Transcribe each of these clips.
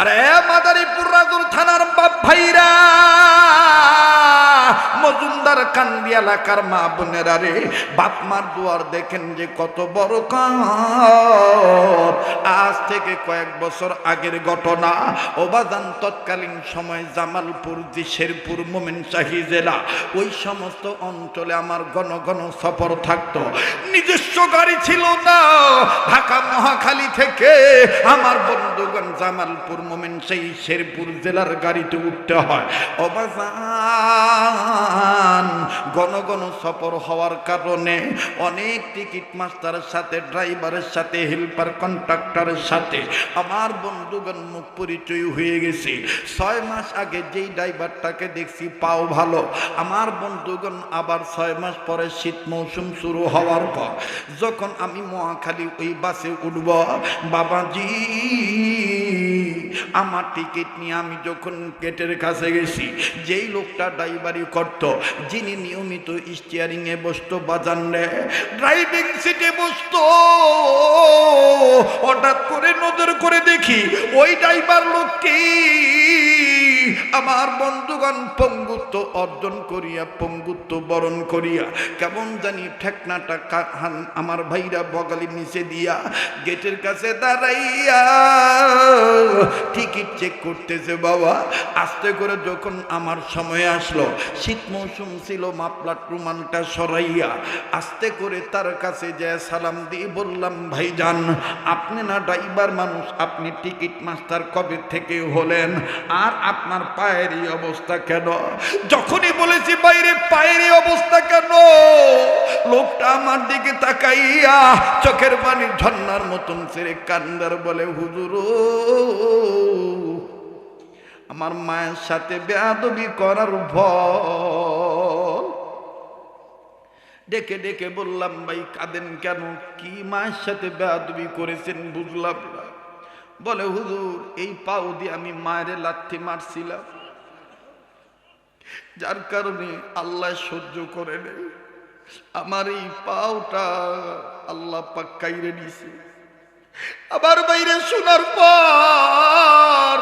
আরে মাদারীপুর রাজুর থানার বাপ ভাইরা মজুমদার কান্দি এলাকার মা বোনেরা রে, বাপ মার দুয়ার দেখেন যে কত বড় কাপ আজ থেকে কয়েক বছর আগের ঘটনা ওবাদান তৎকালীন সময় জামালপুর যে শেরপুর মোমেন শাহী জেলা, ওই সমস্ত অঞ্চলে আমার ঘন ঘন সফর থাকতো। নিজস্ব গাড়ি ছিল না, ঢাকা মহাখালী থেকে আমার বন্ধুগণ জামালপুর মোমেন সেই শেরপুর জেলার গাড়িতে উঠতে হয়। অবাজান ঘন ঘন সফর হওয়ার কারণে অনেক টিকিট মাস্টারের সাথে ড্রাইভারের সাথে হেল্পার কন্ট্রাক্টরের সাথে আমার বন্ধুগণ মুখ পরিচয় হয়ে গেছে। ছয় মাস আগে যেই ড্রাইভারটাকে দেখছি, পাও ভালো। আমার বন্ধুগণ আবার ছয় মাস পরে শীত মৌসুম শুরু হওয়ার পর, যখন আমি মহাখালী ওই বাসে উঠব, বাবাজি আমার টিকিট নিয়ে আমি যখন গেটের কাছে গেছি, যেই লোকটা ড্রাইভারি করত, যিনি নিয়মিত স্টিয়ারিংয়ে বসতো, বাজান ড্রাইভিং সিটে বসতো। হঠাৎ করে নজর করে দেখি, ওই ড্রাইভার লোকটি আমার বন্ধুগণ পঙ্গুত্ব অর্জন করিয়া, পঙ্গুত্ব বরণ করিয়া, কেমন জানি ঠেকনাটা হান- আমার ভাইরা বগালি নিচে দিয়া গেটের কাছে দাঁড়াইয়া, টিকিট চেক করতেছে বাবা। আস্তে করে যখন আমার সময় আসলো, শীত মৌসুম ছিল, মাপলার রুমানটা সরাইয়া আস্তে করে তার কাছে যে সালাম দিয়ে বললাম, ভাইজান, আপনি না ড্রাইভার মানুষ, আপনি টিকিট মাস্টার কবে থেকে হলেন? আর আপনার পায়ের এই অবস্থা কেন? যখনই বলেছি, বাইরে পায়ের অবস্থা কেন? লোকটা আমার দিকে তাকাইয়া চোখের পানি ঝর্ণার মতন ছেড়ে কান্দার বলে, হুজুর আমার মায়ের সাথে বেয়াদবি করার ভয়। ডেকে ডেকে বললাম, ভাই, কাঁদেন কেন? কি মায়ের সাথে বেয়াদবি করেছেন বুঝলাম না। বলে, হুজুর, এই পাও দিয়ে আমি মায়ের লাথি মারছিলাম। যার কারণে আল্লাহ সহ্য করে নেই। আমার এই পাওটা আল্লাহ পাক কাইরে নিছে আবার বাইরে শোনার পর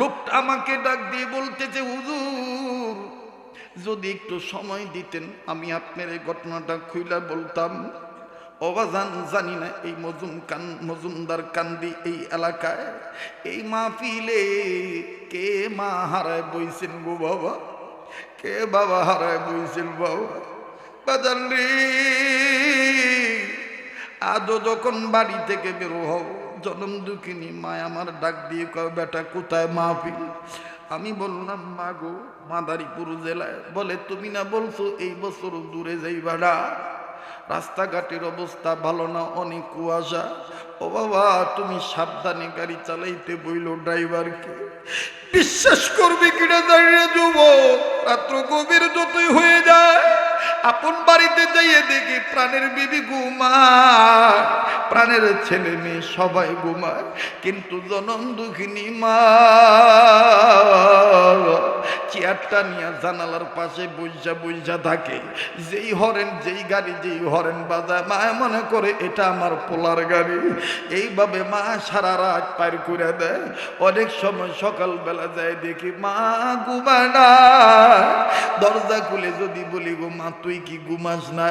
লোকটা আমাকে ডাক দিয়ে বলতেছে, হুজুর, যদি একটু সময় দিতেন, আমি আপনার এই ঘটনাটা খুইলা বলতাম। অবাজান জানি না এই মজুম কান, মজুমদার কান্দি এই এলাকায়। এই মাহফিলে কে মা হারায় বইছেন গো বাবা? কে বাবা হারায় বইছেন বাবা? বাজান রে, আজও যখন বাড়ি থেকে বেরো হব জনম দুঃখিনী মা আমার ডাক দিয়ে কয়, বেটা, কোথায় মাহফিল? আমি বললাম, মা গো, মাদারীপুর জেলায়। বলে, তুমি না বলছো এই বছর দূরে যাইবা না? রাস্তাঘাটের অবস্থা ভালো না, অনেক কুয়াশা। ও বাবা, তুমি সাবধানে গাড়ি চালাইতে বইল ড্রাইভারকে। বিশ্বাস করবে কিনা দাঁড়িয়ে যুব রাত্র গভীর যতই হয়ে যায়, আপন বাড়িতে যাইয়ে দেখি প্রাণের বিবি ঘুমায়। প্রাণের ছেলে মেয়ে সবাই ঘুমায়, কিন্তু জনম দুঃখিনী মা। চেয়ারটা নিয়ে জানালার পাশে বইসা বইসা থাকে। যেই হরেন, যেই গাড়ি, যেই হরেন বাজায় মা মনে করে এটা আমার পোলার গাড়ি। এইভাবে মা সারা রাত পার করে দেয়। অনেক সময় সকালবেলা যায় দেখি, মা ঘুমায় না দরজা খুলে যদি বলি, গো মা, তুই কি ঘুমাস না?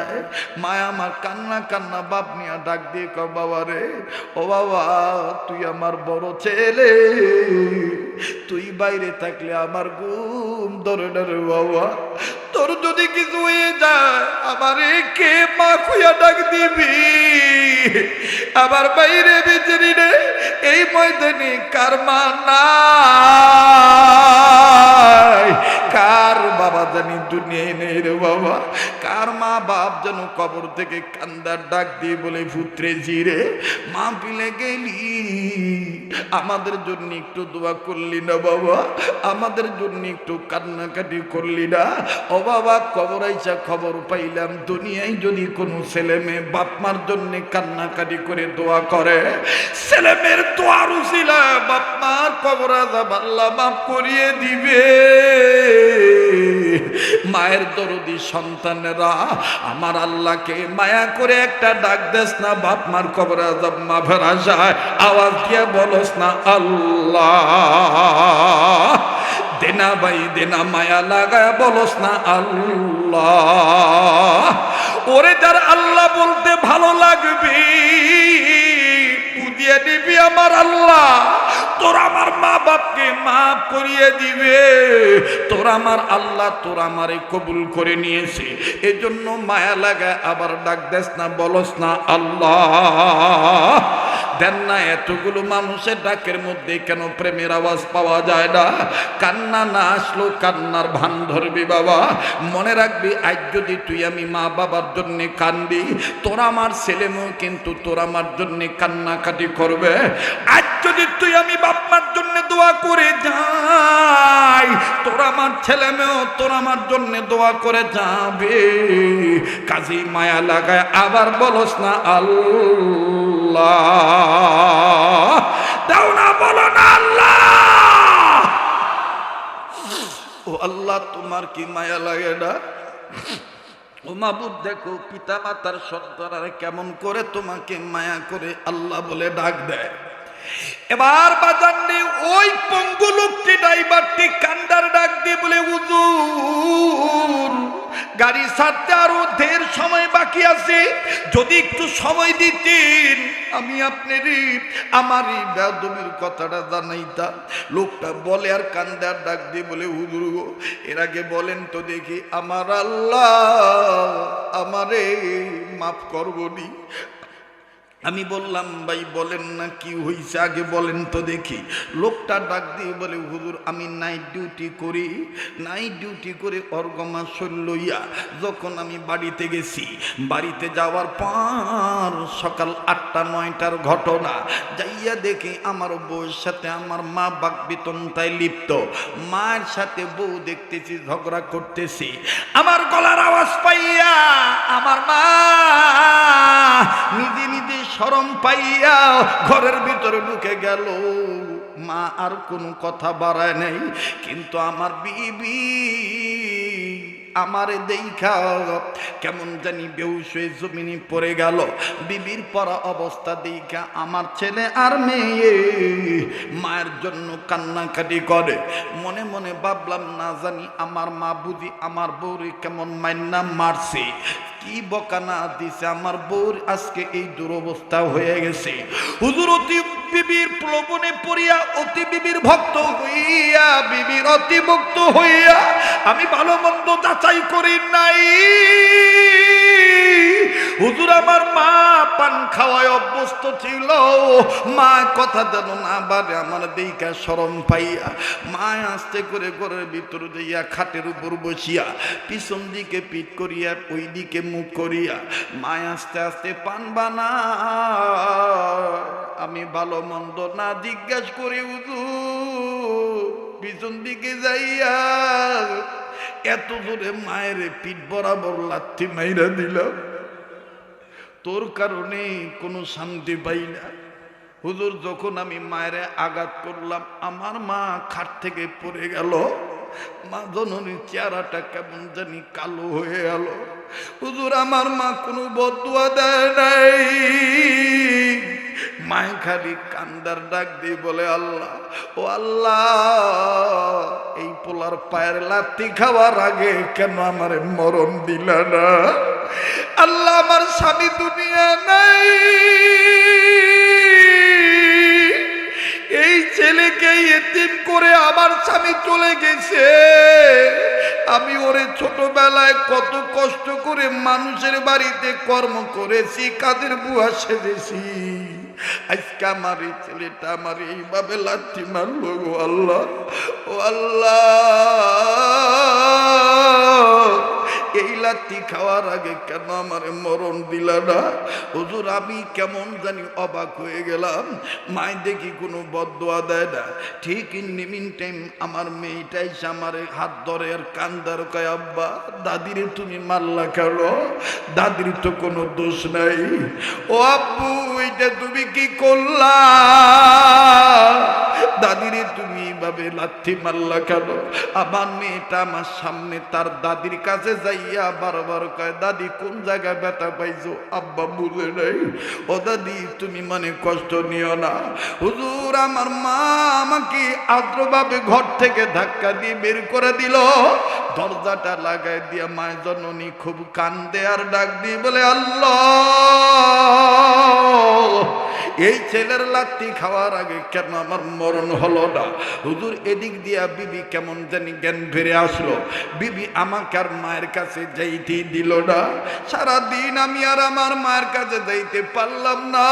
মা আমার কান্না কান্না বাপ নিয়ে ডাক দিয়ে ক বাবা রে, ও বাবা, তুই আমার বড় ছেলে। তুই বাইরে থাকলে আমার ঘুম ধরে না রে বাবা। তোর যদি কিছু হয়ে যায়, আমার কে মা খুইয়া ডাক দিবি? আবার বাইরে বেচারি রে এই ময়দানে কার মা নাই? কার বাবা জানি দুনিয়ায় নেই রে বাবা? কার মা বাপ যেন কবর থেকে কান্দার ডাক দিয়ে বলে, পুত্রে জিরে মা পিলে গেলি। আমাদের জন্য একটু দোয়া করলি না বাবা? আমাদের জন্য একটু কান্নাকাটি করলি না? ও বাবা, কবর আইসা খবর পাইলাম, দুনিয়ায় যদি কোনো ছেলে মেয়ে বাপ মার জন্য কান্নাকাটি করে দোয়া করে, ছেলে মেয়ের দোয়ার উচিলা বাপ মার কবর আজাব আল্লাহ মাফ করিয়ে দিবে। মায়ের দরদি সন্তানেরা, আমার আল্লাহকে মায়া করে একটা ডাক দেস না, বাপ মার কবর মা ফেরা যায় আওয়াজ দিয়ে বলস না, আল্লাহ। দেনা ভাই, দেনা মায়া লাগায় বলস না, আল্লাহ। ওরে যার আল্লাহ বলতে ভালো লাগবে দিয়ে দিবি আমার আল্লাহ। তোর আমার মা বাপকে মাফ করিয়ে দিবে। তোর আমার আল্লাহ তোর আমারে কবুল করে নিয়েছে। এজন্য মায়া লাগায় আবার ডাক দেস না, বলস না, আল্লাহ। দেন না, এতগুলো মানুষের ডাকের মধ্যে কেন প্রেমের আওয়াজ পাওয়া যায় না? কান্না না আসলো, কান্নার ভান ধরবি বাবা। মনে রাখবি, আজ যদি তুই আমি মা বাবার জন্যে কান্দি, তোর আমার ছেলে কিন্তু তোর আমার জন্য কান্নাকাটি করবে। আজ যদি তুই আমি বাপমার জন্য দোয়া করে যাই। তোর আমার ছেলে মেয়েও তোর আমার জন্য দোয়া করে যাবে। কাজী মায়া লাগায় আবার বলস না আল্লাহ। দাও না, বলো না আল্লাহ। ও আল্লাহ, তোমার কি মায়া লাগে না? ও মাবুদ দেখো পিতা মাতার সন্তানরা কেমন করে তোমাকে মায়া করে আল্লাহ বলে ডাক দেয়। এবার বাজার নেই ওই পঙ্গু লোকটি ড্রাইভারটি কান্দার ডাক দিয়ে বলে উজুর গাড়ি ছাড়তে আরও ঢের সময় বাকি আছে। যদি একটু সময় দিতেন, আমি আপনার আমার এই বেদমির কথাটা জানাইতাম। লোকটা বলে আর কান্দার ডাক দিয়ে বলে, হুজুর এর আগে বলেন তো দেখি, আমার আল্লাহ আমারে মাফ করবনি। আমি বললাম, ভাই, বলেন না কি হয়েছে আগে বলেন তো দেখি। লোকটা ডাক দিয়ে বলে, হুজুর, আমি নাইট ডিউটি করি। নাইট ডিউটি করে অর্গমা লইয়া যখন আমি বাড়িতে গেছি, বাড়িতে যাওয়ার পর সকাল আটটা, নয়টার ঘটনা, যাইয়া দেখি আমার বউয়ের সাথে আমার মা বাক বিতন্তায় লিপ্ত। মায়ের সাথে বউ দেখতেছি, ঝগড়া করতেছি। আমার গলার আওয়াজ পাইয়া আমার মা নিজে নিজে সরম পাইয়া ঘরের ভিতরে ঢুকে গেল। মা আর কোনো কথা বাড়ায় নাই, কিন্তু আমার বিবি আমারে দেখা কেমন জানি বেউস হয়ে জমিনে পড়ে গেল। বিবির পরা অবস্থা দেখা আমার ছেলে আর মেয়ে মায়ের জন্য কান্নাকাটি করে। মনে মনে ভাবলাম, না জানি আমার মা বুঝি আমার বউরে কেমন মান্না মারছে। কি বকানা দিছে? আমার বউর আজকে এই দুরবস্থা হয়ে গেছে। হুজুর, অতি বিবির প্রলোভনে পড়িয়া, অতি বিবির ভক্ত হইয়া, বিবির অতি ভক্ত হইয়া, আমি ভালো মন্দ যাচাই করি নাই। হুজুর, আমার মা পান খাওয়ায় অভ্যস্ত ছিল। মা কথা যেন না বারে আমার দিকা সরম পাইয়া মা আস্তে করে ঘরের ভিতর যাইয়া খাটের উপর বসিয়া পিছন দিকে পিট করিয়া, ওই দিকে মুখ করিয়া মা আস্তে আস্তে পান বানা আমি ভালো মন্দ না জিজ্ঞাস করি, হুজুর, পিছন দিকে যাইয়া এত জোরে মায়ের পিঠ বরাবর লাথি মাইরা দিলাম। তোর কারণে কোনো শান্তি পাই না। হুজুর, যখন আমি মায়ের আঘাত করলাম, আমার মা খাট থেকে পড়ে গেল। মা জননীর চেহারাটা কেমন জানি কালো হয়ে গেল। হুজুর, আমার মা কোনো বদুয়া দেয় নাই। মায় খালি কান্দার ডাক দিয়ে বলে, আল্লাহ, ও আল্লাহ, এই পোলার পায়ের লাত্তি খাওয়ার আগে কেন আমার মরণ দিল না? আল্লাহ আমার স্বামী দুনিয়া নাই। এই ছেলেকে এতিম করে আমার স্বামী চলে গেছে। আমি ওরে ছোটবেলায় কত কষ্ট করে মানুষের বাড়িতে কর্ম করেছি, কাদের বুয়া সেজেছি। আজকে আমার এই ছেলেটা আমার এইভাবে লাঠি মারলো আল্লাহ, ও আল্লাহ। এই লাঠি খাওয়ার আগে কেন আমার মরণ দিল না? হুজুর, আমি কেমন জানি অবাক হয়ে গেলাম। মায় দেখি কোনো বদোয়া দেয় না। ঠিক ইন মিন টাইম আমার মেয়েটাই আমার হাত ধরে আর কান্দার কয়, আব্বা, দাদিরে তুমি মারলা কেন? দাদির তো কোনো দোষ নাই। ও আব্বু, এটা তুমি কি করলা? দাদিরে, তুমি এইভাবে লাথি মাল্লা কেন? আমার মেয়েটা আমার সামনে, তার দাদির কাছে যাইয়া বারবার কয়, দাদি, কোন জায়গায় ব্যথা পাইছো? আব্বা বুঝে নাই। ও দাদি, তুমি মানে কষ্ট নিও না। হুজুর, আমার মা আমাকে আদ্রভাবে ঘর থেকে ধাক্কা দিয়ে বের করে দিল। দরজাটা লাগাই দিয়া মায়ের জননী খুব কান্দে আর ডাক দিয়ে বলে, আল্লাহ এই ছেলের লাত্তি খাওয়ার আগে কেন আমার মরণ হলো না? হুজুর, এদিক দিয়া বিবি কেমন জানি জ্ঞান ফিরে আসলো। বিবি আমাকে আর মায়ের কাছে যাইতে দিল না। সারাদিন আমি আর আমার মায়ের কাছে যাইতে পারলাম না।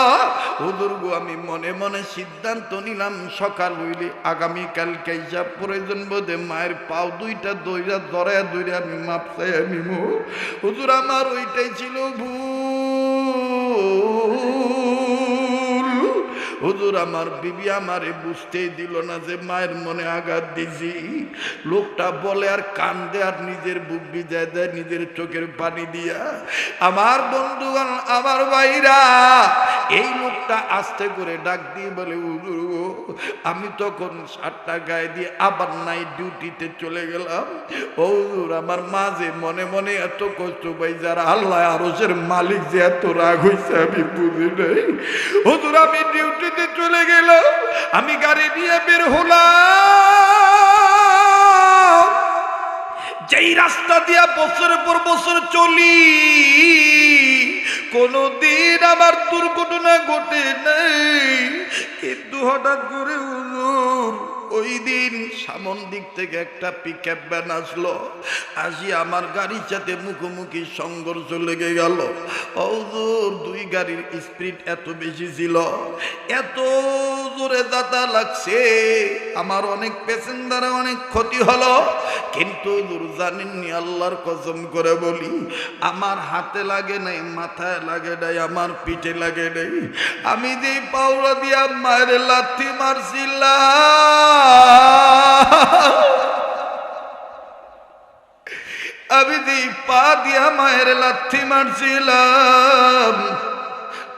হুজুর গো, আমি মনে মনে সিদ্ধান্ত নিলাম, সকাল হইলে আগামীকাল কেসা প্রয়োজন বোধে মায়ের পাও দুইটা দইরা ধরে দইরা আমি মাপ চাই নিমু। হুজুর, আমার ওইটাই ছিল ভুল। হুজুর আমার বিবি আমারে বুঝতেই দিল না যে মায়ের মনে আঘাত দিছি। লোকটা বলে, আর কান্দে, আর নিজের বুক বিজায় দেয়, নিজের চোখের পানি দিয়া। আমার বন্ধুগণ, আমার ভাইরা, এই লোকটা আস্তে করে ডাক দিয়ে বলে, হুজুর আমি তখন সাতটা গায়ে দিয়ে আবার নাই ডিউটিতে চলে গেলাম। ও হুজুর, আমার মাঝে মনে মনে এত কষ্ট পাই যারা আল্লাহ আরসের মালিক যে এত রাগ হয়েছে আমি বুঝি নাই। হুজুর, আমি ডিউটিতে চলে গেল, আমি গাড়ি নিয়ে বের হলাম। যেই রাস্তা দিয়া বছরের পর বছর চলি, কোনদিন আমার দুর্ঘটনা ঘটে নাই। কিন্তু হঠাৎ করে ওই দিন সামন দিক থেকে একটা পিক আপ ভ্যান আসলো। আসি আমার গাড়ির সাথে মুখোমুখি সংঘর্ষ লেগে গেল। হুজুর, দুই গাড়ির স্পিড এত বেশি ছিল। এত জোরে দাতা লাগছে। আমার অনেক প্যাসেঞ্জার অনেক ক্ষতি হলো। কিন্তু জানেননি আল্লাহর কসম করে বলি, আমার হাতে লাগে নাই, মাথায় লাগে নাই, আমার পিঠে লাগে নাই। আমি যে পাওলা দিয়া মায়ের লাথি মারছিলাম। আমি যে পা দিয়া মায়ের লাথি মারছিলাম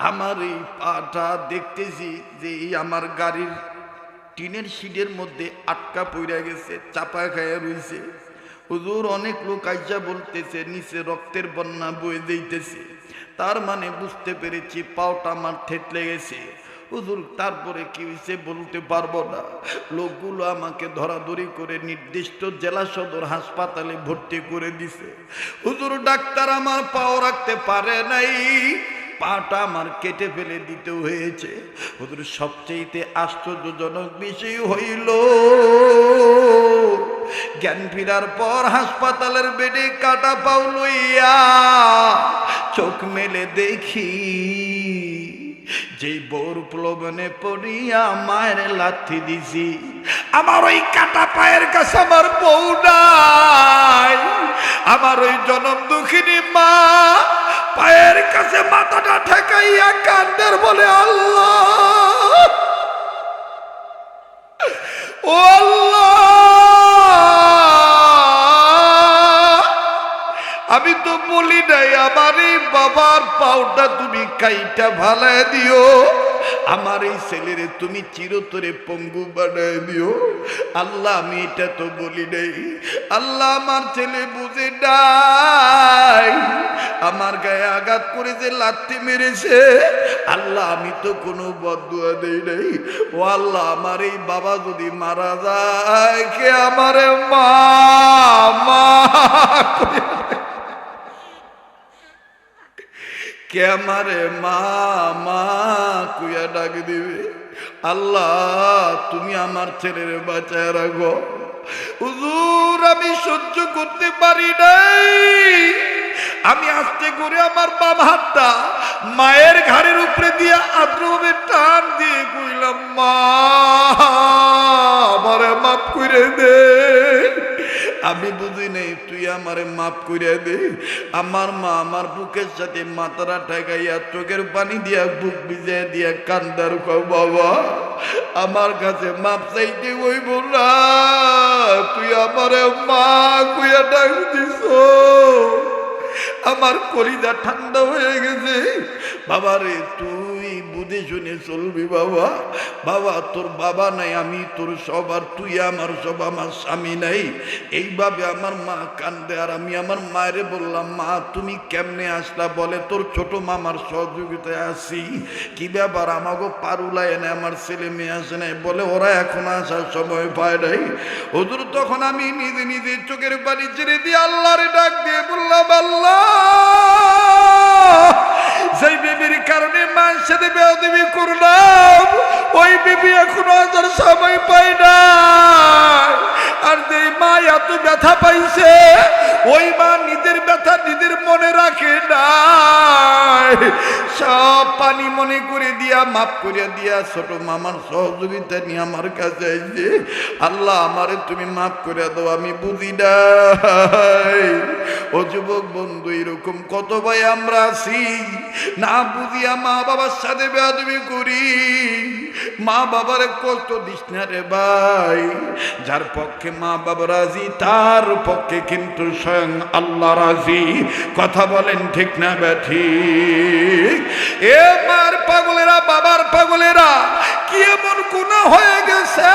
আমার এই পাটা দেখতেছি যে এই আমার গাড়ির টিনের সিটের মধ্যে আটকা পড়ে গেছে চাপা খায়া রইছে হুজুর অনেক লোক আইসা বলতেছে নিচে রক্তের বন্যা বয়ে যাইতেছে তার মানে বুঝতে পেরেছি পাওটা আমার থেতলে গেছে হুজুর, তারপরে কি হয়েছে বলতে পারব না। লোকগুলো আমাকে ধরাধরি করে নির্দিষ্ট জেলা সদর হাসপাতালে ভর্তি করে দিছে। হুজুর, ডাক্তার আমার পাও রাখতে পারে নাই। পাটা আমার কেটে ফেলে দিতে হয়েছে। হুজুর, সবচেয়েতে আশ্চর্যজনক বিষয় হইল, জ্ঞান ফিরার পর হাসপাতালের বেডে কাটা পাও লইয়া চোখ মেলে দেখি যেই বোর প্লবনে পড়িয়া মায়ের লাথি দিছি, আমার ওই কাটা পায়ের কাছে আমার বউ নাই। আমার ওই জনম দুঃখিনী মা পায়ের কাছে মাথাটা ঠেকাইয়া কান্দের বলে, আল্লাহ, ও আল্লাহ, আমি তো বলি নাই আমার এই বাবার পাওটা তুমি কাইটা ভালায় দিও। আমার এই ছেলেরে তুমি চিরতরে পঙ্গু বানায় দিও। আল্লাহ, আমি এটা তো বলি নাই। আল্লাহ আমার ছেলে বুঝে নাই। আমার গায়ে আঘাত করে যে লাথি মেরেছে। আল্লাহ, আমি তো কোনো বদুয়া দেই নাই। ও আল্লাহ, আমার এই বাবা যদি মারা যায়, কে আমারে মা মা কে আমারে মা মা কুয়া ডাক দিবে? আল্লাহ, তুমি আমার ছেলের বাঁচায় রাখো। হুজুর, আমি সহ্য করতে পারি নাই। আমি আস্তে করে আমার বাম হাতটা মায়ের ঘাড়ের উপরে দিয়ে আদ্রভাবে টান দিয়ে কইলাম, মা, আমারে মাফ করে দে। আমি বুঝি নেই, তুই আমারে মাফ করে দে। আমার মা আমার বুকের সাথে মাথাটা ঠেকাইয়া চোখের পানি দিয়া, বুক ভিজিয়ে দিয়া কান্দার বাবা, আমার কাছে মাপ চাইতে হইব না। তুই আমারে মা কুয়া ডাক দিস আমার কলিজা ঠান্ডা হয়ে গেছে। বাবারে, তুই বুঝি বুঝে শুনে চলবি বাবা। বাবা, তোর বাবা নাই, আমি তোর সবার তুই আমার সব, আমার স্বামী নাই। এইভাবে আমার মা কান্দে, আর আমি আমার মায়েরে বললাম, মা, তুমি কেমনে আসলা বলে? তোর ছোট মামার সহযোগিতায় আসি। কি ব্যাপার? আমাকে পারুলা এনে আমার ছেলে মেয়ে আসে নাই। বলে, ওরা এখন আসার সময় পায় নাই। ওদের তখন আমি নিজে নিজে চোখের পানি ছেড়ে দিয়ে আল্লাহরে ডাক দিয়ে বললাম, আল্লাহ! সেই বিবির কারণে মায়ের দেবে বেয়াদবি করলাম, ওই বিবি এখনও আসার সময় পাই না আর যে মা এত ব্যথা পাইছে, ওই মা নিজের ব্যথা নিজের মনে রাখে না সব পানি মনে করে দিয়া, মাফ করে দিয়া, ছোট মামার সহযোগিতা নিয়ে আমার কাছে আইছে। আল্লাহ আমারে তুমি মাফ করে দাও, আমি বুঝি নাই। ও যুবক বন্ধু, এরকম কত ভাই আমরা আছি। না বুঝিয়া মা বাবার সাথে বেয়াদবি করি। মা বাবার কষ্ট দিস না রে ভাই। যার পক্ষে মা বাবা রাজি, তার পক্ষে কিন্তু স্বয়ং আল্লাহ রাজি। কথা বলেন ঠিক না ব্যাঠি এ মার পাগলেরা, বাবার পাগলেরা, কি এমন গুণা হয়ে গেছে?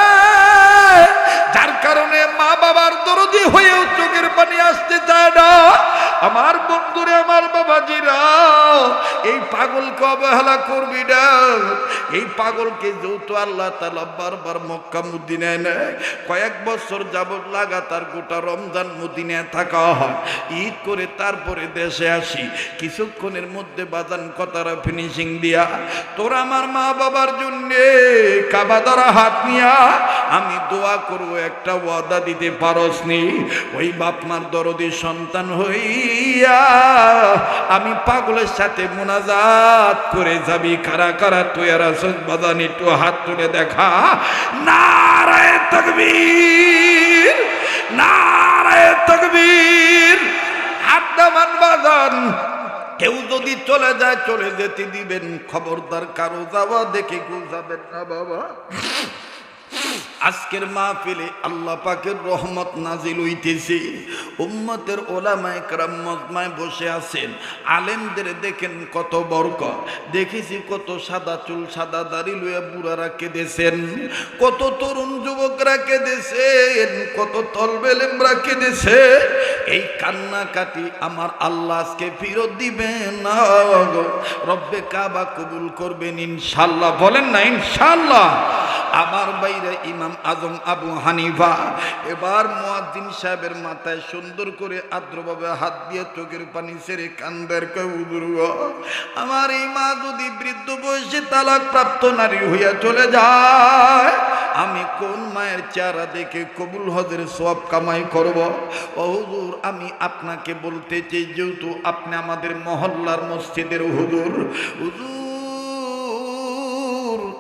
যার কারণে মা বাবার দরদি হয়েও চোখের পানি আসতে চায় না। আমার বন্ধুরে, আমার বাবাজিরা এই পাগলকে অবহেলা করবি না এই পাগলকে যেহেতু আল্লাহ তালা বারবার মক্কা মুদিনায় নেয়, কয়েক বছর যাবৎ লাগাতার গোটা রমজান মুদিনায় থাকা হয়। ঈদ করে তারপরে দেশে আসি, কিছুক্ষণের মধ্যে বাজান কথারা ফিনিশিং দিয়া, তোর আমার মা বাবার জন্যে কাবা ধরা হাত নিয়া, আমি দোয়া করব, একটা ওয়াদা দিতে পারস নি? ওই বাপ মার দরদি সন্তান হইয়া, আমি পাগলের সাথে মোনাজাত করে যাবি, কারা কারা তুই আর বাজান একটু হাত তুলে দেখা। নারায় তকবীর নারায় তকবীর। আড্ডামান বাজান, কেউ যদি চলে যায়, চলে যেতে দিবেন। খবরদার কারও যাওয়া দেখে যাবেন না বাবা। আজকের মাহফিলে আল্লাহ পাকের রহমত নাজিল হইতেছে। উম্মতের ওলামায় কারাম মজমায় বসে আছেন। আলেমদের দেখেন কত বরক দেখেছি কত সাদা চুল, সাদা দাড়ি লইয়া বুড়ারা কেঁদেছেন। কত তরুণ যুবকরা কেঁদেছেন। কত তলবেলেমরা কেঁদেছে। এই কান্নাকাটি আমার আল্লাহ আজকে ফিরত দিবেন না। রব্বে কাবা কবুল করবেন ইনশাল্লাহ। বলেন না ইনশাল্লাহ। আমার বাইরে ইমাম আজম আবু হানিফা। এবার মুয়াজ্জিন সাহেবের মাথায় সুন্দর করে আদ্রভাবে হাত দিয়ে চোখের পানি ছেড়ে কান্দের কৌদুর আমার এই মা যদি বৃদ্ধ বয়সে তালাক প্রাপ্ত নারী হইয়া চলে যায়, আমি কোন মায়ের চেহারা দেখে কবুল হজের সব কামাই করব? ও হুজুর, আমি আপনাকে বলতে চাই, যেহেতু আপনি আমাদের মহল্লার মসজিদের হুজুর। হুজুর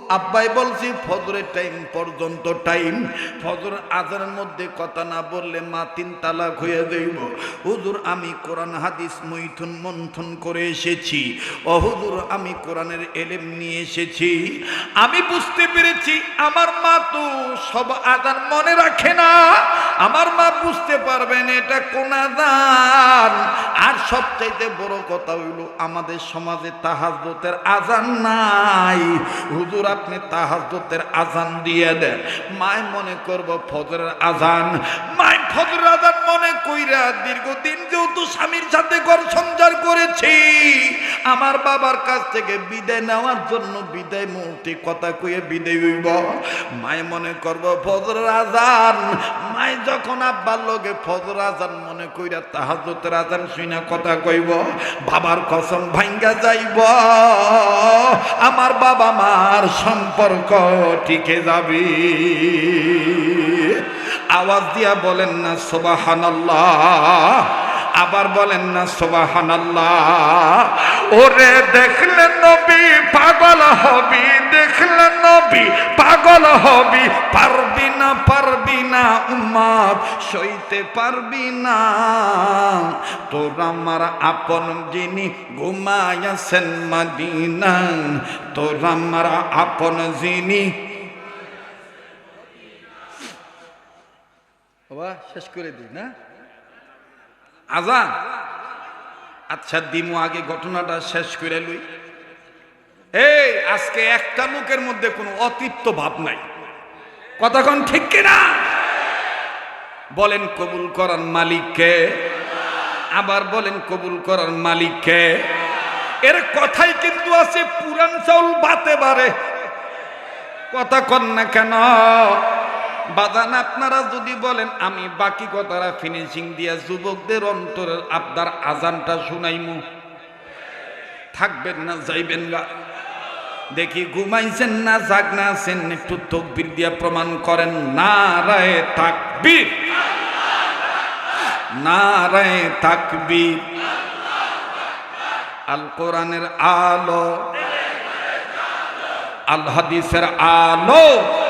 আব্বাই বলছি, ফজরের টাইম পর্যন্ত টাইম ফজর আজানের মধ্যে কথা না বললে মা তিন তালাক হয়ে যাইব। হুজুর, আমি কোরআন, হাদিস, মৈথুন, মন্থন করে এসেছি। ও হুজুর, আমি কোরআনের এলেম নিয়ে এসেছি। আমি বুঝতে পেরেছি, আমার মা তো সব আজান মনে রাখে না। আমার মা বুঝতে পারবেন এটা কোন আজান। সবচাইতে বড় কথা হইল, আমাদের সমাজে তাহাজতের আজান নাই। হুজুর, আপনি তাহাজতের আজান দিয়ে দেন। মায় মনে করব ফজরের আজান মায় ফজরের আজান কইরা দীর্ঘদিন যেহেতু স্বামীর সাথে ঘর সংসার করেছি, আমার বাবার কাছ থেকে বিদায় নেওয়ার জন্য বিদায় মুহূর্তে কথা কইয়ে বিদায় হইব। মায় মনে করব ফজরের আজান মায় যখন আব্বার লগে ফজর আজান মনে কইরা তাহাজ্জতের আজান শুনে কথা কইব, বাবার কসম ভাঙ্গা যাইব। আমার বাবা মার সম্পর্ক টিকে যাবে। আওয়াজ দিয়া বলেন না, সোবাহানাল্লাহ। আবার বলেন না, সোবাহানাল্লাহ। ওরে দেখলে নবী পাগল হবি, দেখলে নবী পাগল হবি। পারবি না পারবি না উম্মার সইতে পারবি না। তোর আমার আপন যিনি ঘুমায়াছেন মাদিনা তোর আমার আপন যিনি বাবা, শেষ করে দিই না আজান। আচ্ছা দিমু আগে ঘটনাটা শেষ করে লই। এই, আজকে একটা লোকের মধ্যে কোনো অতৃপ্ত ভাব নাই। কতক্ষণ ঠিক কিনা? বলেন, কবুল করার মালিককে। আবার বলেন, কবুল করার মালিককে। এর কথাই কিন্তু আছে পুরান চাউল বাতে বারে। কথা কন না কেন? বাদান আপনারা যদি বলেন, আমি বাকি কথাটা ফিনিশিং দিয়া যুবকদের অন্তরের আপনার আজানটা শুনাইমু। থাকবেন না, যাইবেন গা দেখি ঘুমাইছেন না জাগ না আছেন, একটু তকবির দিয়া প্রমাণ করেন। না রায় তাকবীর। না রায় তাকবীর। আল কোরআনের আলো। আল হাদিসের আলো।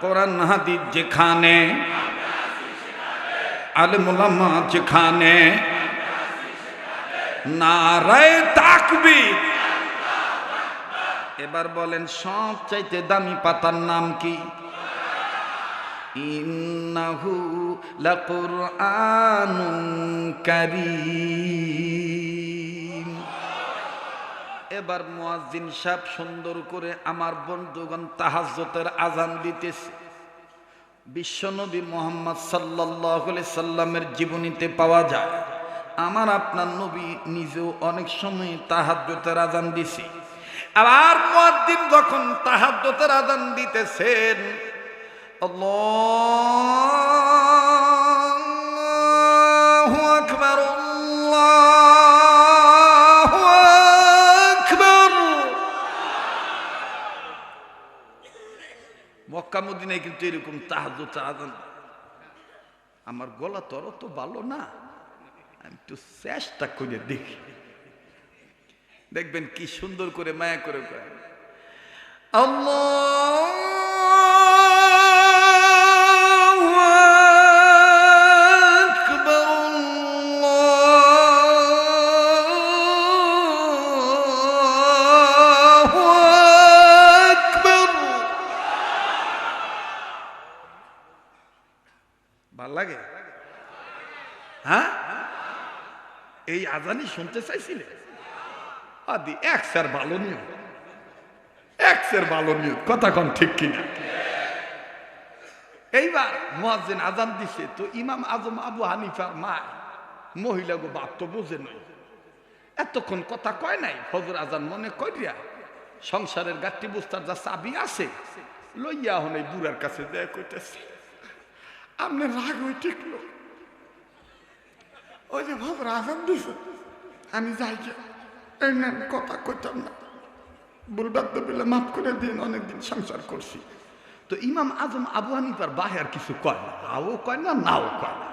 কোরআন হাদিস যেখানে, আল মুলামা যেখানে, নারায় তাকবীর। এবার বলেন সব চাইতে দামি পাতার নাম কি? ইন্নাহু লাকুরআনুন কারীম। এবার মুয়াজ্জিন সাহেব সুন্দর করে আমার বন্ধুগণ তাহাজ্জতের আজান দিতেছে। বিশ্বনবী মোহাম্মদ সাল্লাহ সাল্লামের জীবনীতে পাওয়া যায়, আমার আপনার নবী নিজেও অনেক সময় তাহাজ্জতের আজান দিছে। আবার মুয়াজ্জিন যখন তাহাজ্জতের আজান দিতেছেন মক্কা কিন্তু এরকম তাহাজ্জুদ তাহাজান। আমার গলা তর তো ভালো না। আমি একটু চেষ্টা করে দেখি। দেখবেন কি সুন্দর করে মায়া করে আল্লাহু! ভালো লাগে? হ্যাঁ? এই আজানি শুনতে চাইছিলে? আদি, এক স্যার ভালো নিয়ম এক স্যার ভালো নিয়ম কথা কন ঠিক কিনা? এইবার মুয়াজ্জিন আজান দিছে, তো ইমাম আজম আবু হানিফার মা, মহিলা গো বাপ তো বোঝে নই। এতক্ষণ কথা কয় নাই? ফজর আজান মনে করিয়া সংসারের গাঠি বুস্তার যা চাবি আছে, লইয়া হন এই বুড়ার কাছে দেয় কইতেছে। আপনি রাগ হয়ে টিকলো। ওই যে ভাব আজান দিছে। আমি যাই যে কথা কইতাম না। বলবার তো বলে মাফ করে দিন, অনেকদিন সংসার করছি। তো ইমাম আজম আবু হানিফার বাহে আর কিছু কয় না আও কয় না, নাও কয় না।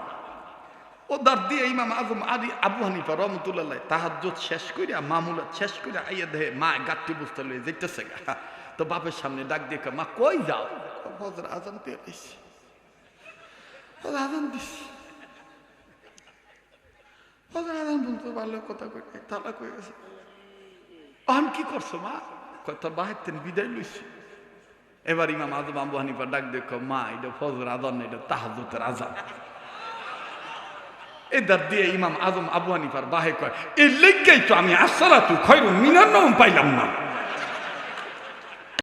ও দাঁত দিয়ে ইমাম আজম আদি আবু হানিফা রহমতুল্লাহ তাহাজ্জুদ শেষ করিয়া মামুলাত শেষ কইরা আইয়া দেহে মা গাত্তি বুঝতে লয়ে যেতেছে গা। তো বাপের সামনে ডাক দিয়ে মা, কই যাও? ফজর আজান পেয়ে ফজর আজান দিছি ফজর আজান বলতে ভালো কথা কই তালাক হয়ে গেছে অহন কি করছ মা তোর বাহের বিদায় লইছি এবার ইমাম আজম আবু হানিফা ডাক দেখো মা এটা ফজর আদান এটা তাহাজুতের আজান এই দাঁত দিয়ে ইমাম আজম আবু হানিফার বাহে কয় এই লেগেই তো আমি আসসালাতু খৈরুন মিনার নাম পাইলাম না